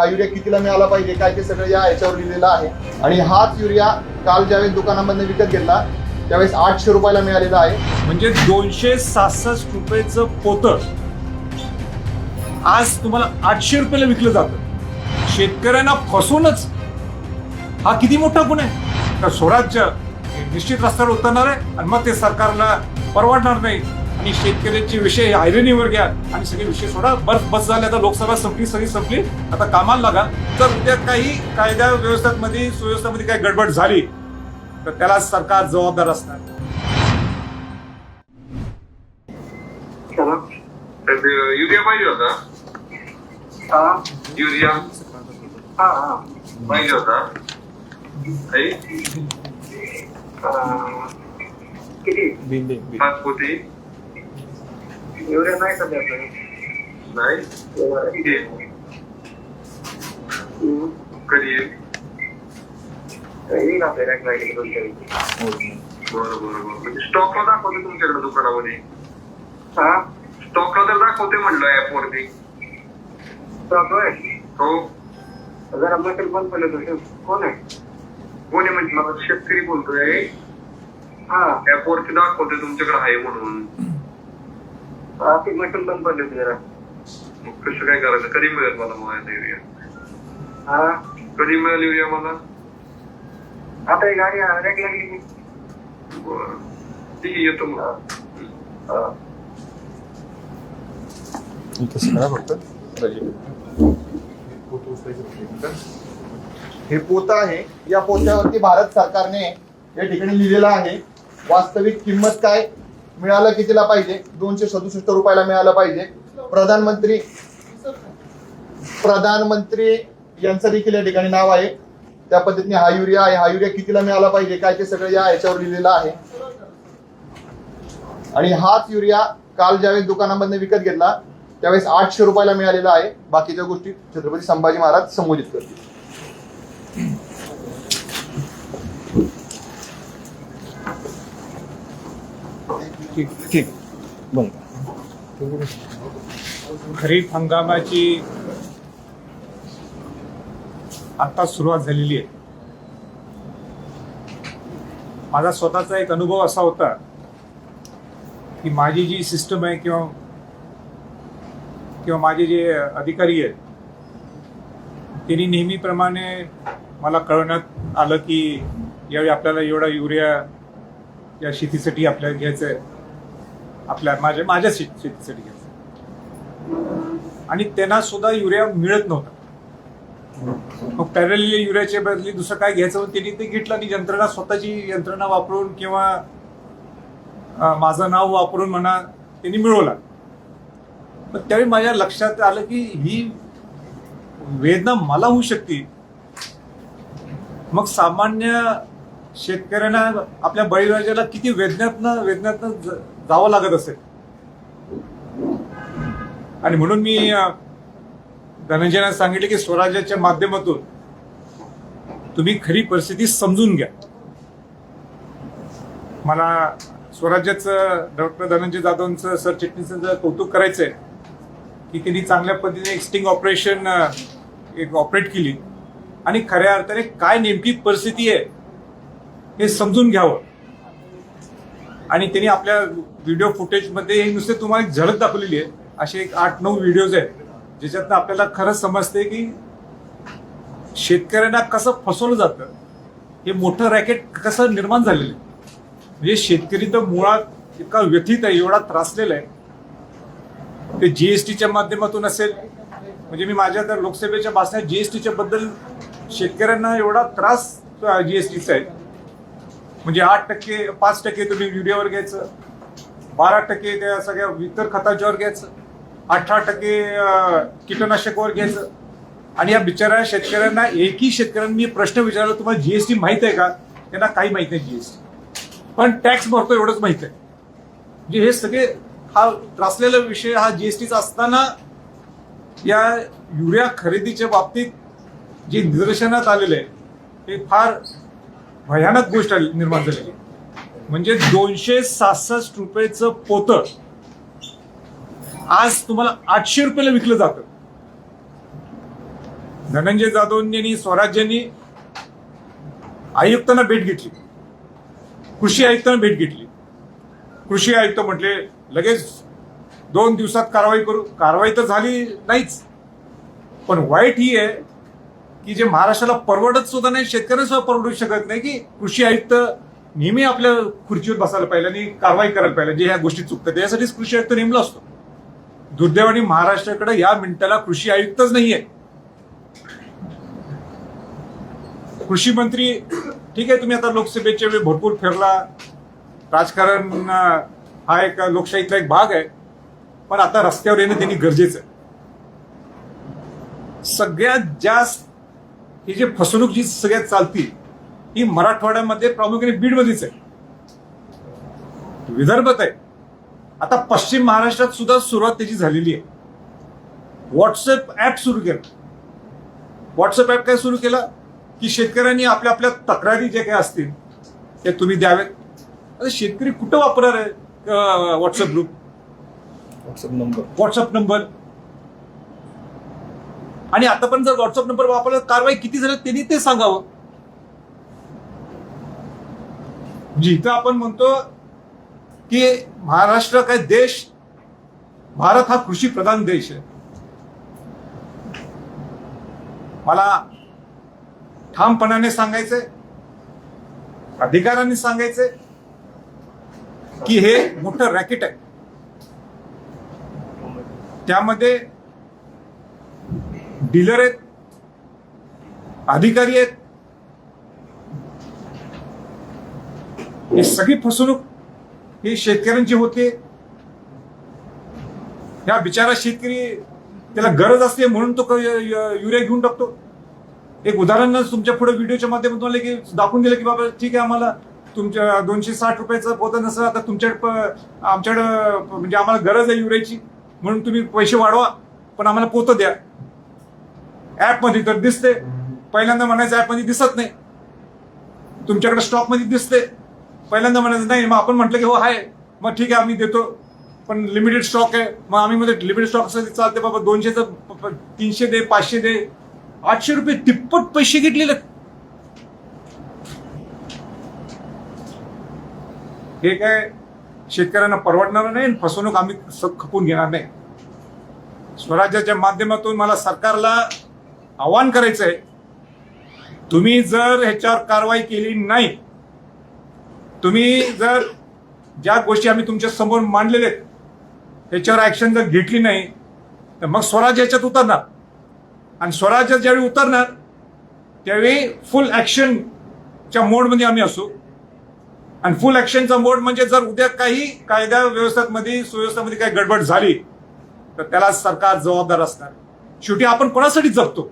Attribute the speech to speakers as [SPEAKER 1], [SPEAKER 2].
[SPEAKER 1] हा युरिया कितीला मिळाला पाहिजे? काय ते सगळं या याच्यावर लिहिलेलं आहे. आणि हाच युरिया काल ज्यावेळेस दुकानामधनं विकत घेतला त्यावेळेस आठशे रुपयाला मिळालेला आहे.
[SPEAKER 2] म्हणजे दोनशे सहासष्ट रुपयाचं पोतं. आज तुम्हाला आठशे रुपयाला विकलं जातं. शेतकऱ्यांना फसवूनच. हा किती मोठा गुन्हा आहे? तर स्वराज्य निश्चित रस्त्यावर उतरणार आहे आणि मग ते सरकारला परवडणार नाही. आणि शेतकऱ्यांचे विषय आयरनीवर घ्या आणि सगळे विषय सोडा. बस बस झाले आता लोकसभा संपली सगळी संपली. आता कामाला लागा. तर उद्या काही कायदा व्यवस्थेमध्ये सुव्यवस्थेमध्ये काही गडबड झाली तर त्याला सरकार जबाबदार असणार.
[SPEAKER 3] युरिया पाहिजे होता.
[SPEAKER 4] हा.
[SPEAKER 3] युरिया.
[SPEAKER 4] हा हा.
[SPEAKER 3] पाहिजे होता.
[SPEAKER 4] किती?
[SPEAKER 3] पाच पोती
[SPEAKER 4] एवढे नाही आपल्याकडे.
[SPEAKER 3] नाही. आहे? कधी आहे?
[SPEAKER 4] येईल आपल्याला एक दोन चार
[SPEAKER 3] बरं बरं बरं. म्हणजे स्टॉकला दाखवते तुमच्याकडे दुकानामध्ये.
[SPEAKER 4] हा?
[SPEAKER 3] स्टॉकला तर दाखवते म्हणलं ऍप वरती.
[SPEAKER 4] स्टॉक होय?
[SPEAKER 3] हो.
[SPEAKER 4] जरा मटेरियल बंद पडलं तुझं कोण आहे?
[SPEAKER 3] कोणी म्हणजे मला शेतकरी बोलतोय.
[SPEAKER 4] हा.
[SPEAKER 3] ऍप वरती दाखवते तुमच्याकडे आहे म्हणून.
[SPEAKER 4] हा, ते मटेरियल बंद पडलं होतं जरा
[SPEAKER 3] मग कसं काय करायचं कधी मिळेल मला माझ्या युरिया
[SPEAKER 4] हा
[SPEAKER 3] कधी मिळेल युरिया मला
[SPEAKER 4] आता ही गाडी रॅक लागली की
[SPEAKER 3] बरं ठीक आहे येतो मग
[SPEAKER 4] हा.
[SPEAKER 1] हे पोतं आहे. या पोत्यावरती भारत सरकारने या ठिकाणी लिहिलेलं आहे. वास्तविक किंमत काय? मिळालं कितीला पाहिजे. दोनशे सदुसष्ट रुपयाला मिळालं पाहिजे. प्रधानमंत्री प्रधानमंत्री यांचं देखील या ठिकाणी नाव आहे. त्या पद्धतीने हा युरिया आहे. हा युरिया कितीला मिळाला पाहिजे? काय ते सगळं या याच्यावर लिहिलेलं आहे. आणि हाच युरिया काल ज्यावेळेस दुकानामधनं विकत घेतला त्यावेळेस आठशे रुपयाला मिळालेला आहे. बाकीच्या गोष्टी छत्रपती संभाजी महाराज संबोधित करतील.
[SPEAKER 2] ठीक ठीक. खरीप हंगामाची आता सुरुवात झालेली आहे. माझा स्वतःचा एक अनुभव असा होता की माझी जी सिस्टम आहे किंवा किंवा माझे जे अधिकारी आहेत त्यांनी नेहमीप्रमाणे मला कळवण्यात आलं की यावेळी आपल्याला एवढा युरिया या शेतीसाठी आपल्याला घ्यायचं आहे आपल्या माझ्या माझ्या शेत शेतीसाठी घ्यायचं आणि त्यांना सुद्धा युरिया मिळत नव्हता. मग पॅरल युरियाच्या बदली दुसरं काय घ्यायचं त्यांनी ते घेतलं आणि यंत्रणा स्वतःची यंत्रणा वापरून किंवा माझं नाव वापरून म्हणा त्यांनी मिळवला. पण त्यावेळी माझ्या लक्षात आलं की ही वेदना मला होऊ शकते. मग सामान्य शेतकऱ्यांना आपल्या बळीराजाला किती वेदनातनं वेदनातनं जावं लागत असेल. आणि म्हणून मी धनंजयना सांगितले की स्वराज्याच्या माध्यमातून तुम्ही खरी परिस्थिती समजून घ्या. मला स्वराज्याचं डॉक्टर धनंजय जाधवांचं सर चिटणीसांचं कौतुक करायचंय की त्यांनी चांगल्या पद्धतीने एक्स्टिंग ऑपरेशन एक ऑपरेट केली. आणि खऱ्या अर्थाने काय नेमकी परिस्थिती आहे हे समजून घ्यावं. आणि त्यांनी आपल्या व्हिडिओ फुटेजमध्ये हे नुसते तुम्हाला एक झलक दाखवलेली आहे. असे एक आठ नऊ व्हिडिओज आहेत ज्याच्यातनं आपल्याला खरंच समजते की शेतकऱ्यांना कसं फसवलं जातं हे मोठं रॅकेट कसं निर्माण झालेलं आहे. म्हणजे शेतकरी तर मुळात इतका व्यथित आहे एवढा त्रासलेला आहे. ते जीएसटीच्या माध्यमातून असेल म्हणजे मी माझ्या तर लोकसभेच्या भाषणात जीएसटीच्या बद्दल शेतकऱ्यांना एवढा त्रास जीएसटीचा आहे. म्हणजे आठ टक्के पाच टक्के तुम्ही युरियावर घ्यायचं बारा टक्के त्या सगळ्या इतर खताच्यावर घ्यायचं अठरा टक्के कीटकनाशकावर घ्यायचं. आणि या बिचाऱ्या शेतकऱ्यांना एकही शेतकऱ्यांनी मी प्रश्न विचारला तुम्हाला जीएसटी माहीत आहे का? त्यांना काही माहीत नाही जीएसटी पण टॅक्स भरतो एवढंच माहीत आहे. म्हणजे हे सगळे हा त्रासलेला विषय हा जीएसटीचा असताना या युरिया खरेदीच्या बाबतीत जे निदर्शनात आलेलं आहे ते फार भयानक गोष्ट निर्माण झालेली. म्हणजे दोनशे सहासष्ट रुपयेचं पोतं आज तुम्हाला आठशे रुपयाला विकलं जातं. धनंजय जाधवनी स्वराज्यांनी आयुक्तांना भेट घेतली. कृषी आयुक्तांना भेट घेतली. कृषी आयुक्त म्हटले लगेच दोन दिवसात कारवाई करू. कारवाई तर झाली नाहीच. पण वाईट ही आहे की जे महाराष्ट्राला परवडत सुद्धा नाही शेतकऱ्यांना सुद्धा परवडू शकत नाही की कृषी आयुक्त नेहमी आपल्या खुर्चीवर बसायला पाहिजे आणि कारवाई करायला पाहिजे जे ह्या गोष्टी चुकतात. त्याच्यासाठीच कृषी आयुक्त नेमला असतो. दुर्दैवाने महाराष्ट्राकडे या मिनिटाला कृषी आयुक्तच नाहीये. कृषी मंत्री ठीक आहे तुम्ही आता लोकसभेच्या वेळी भरपूर फिरला. राजकारण हा एक लोकशाहीतला एक भाग आहे. पण आता रस्त्यावर येणं त्यांनी गरजेचं आहे. सगळ्यात जास्त ही जी फसवणूक जी सगळ्यात चालती ही मराठवाड्यामध्ये प्रामुख्याने बीडमध्येच आहे. विदर्भात आहे. आता पश्चिम महाराष्ट्रात सुद्धा सुरुवात त्याची झालेली आहे. व्हॉट्सअप ऍप सुरू केलं. व्हॉट्सअप ऍप काय सुरू केला? की शेतकऱ्यांनी आपल्या आपल्या तक्रारी जे काही असतील ते तुम्ही द्यावेत आता शेतकरी कुठं वापरणार आहे WhatsApp group
[SPEAKER 1] WhatsApp number
[SPEAKER 2] WhatsApp number आणि आतापर्यंत जर व्हॉट्सअप नंबर वापरला कारवाई किती झाली त्यांनी ते सांगावं. म्हणजे जिथं आपण म्हणतो की महाराष्ट्र काय देश भारत हा कृषी प्रधान देश आहे. मला ठामपणाने सांगायचंय अधिकाऱ्यांनी सांगायचंय की हे मोठं रॅकेट आहे. त्यामध्ये डीलर आहेत अधिकारी आहेत. ही सगळी फसवणूक ही शेतकऱ्यांची होते. ह्या बिचारा शेतकरी त्याला गरज असते म्हणून तो युरिया घेऊन टाकतो. एक उदाहरण तुमच्यापुढे व्हिडिओच्या माध्यमातून की दाखवून दिलं की बाबा ठीक आहे आम्हाला तुमच्या दोनशे साठ रुपयाचं पोतं नसेल आता तुमच्या आमच्याकडं म्हणजे आम्हाला गरज आहे युरियाची म्हणून तुम्ही पैसे वाढवा पण आम्हाला पोतं द्या. ऍपमध्ये तर दिसते. पहिल्यांदा म्हणायचं ऍपमध्ये दिसत नाही. तुमच्याकडे स्टॉकमध्ये दिसते. पहिल्यांदा म्हणायचं नाही मग आपण म्हटलं की हो आहे. मग ठीक आहे आम्ही देतो. पण लिमिटेड स्टॉक आहे. मग आम्ही मध्ये लिमिटेड स्टॉक असं चालते बाबा दोनशेचं तीनशे दे पाचशे दे. आठशे रुपये तिप्पट पैसे घेतलेले हे काय शेतकऱ्यांना परवडणार नाही आणि फसवणूक आम्ही खपून घेणार नाही. स्वराज्याच्या माध्यमातून मला सरकारला आवाहन करायचं आहे तुम्ही जर ह्याच्यावर कारवाई केली नाही तुम्ही जर ज्या गोष्टी आम्ही तुमच्यासमोर मांडलेल्या आहेत त्याच्यावर ॲक्शन जर घेतली नाही तर मग स्वराज याच्यात उतरणार. आणि स्वराज्यात ज्यावेळी उतरणार त्यावेळी फुल ॲक्शनच्या मोडमध्ये आम्ही असू. आणि फुल ॲक्शनचा मोड म्हणजे जर उद्या काही कायदा व्यवस्थेमध्ये सुव्यवस्थेमध्ये काही गडबड झाली तर त्याला सरकार जबाबदार असणार. शेवटी आपण कोणासाठी जगतो?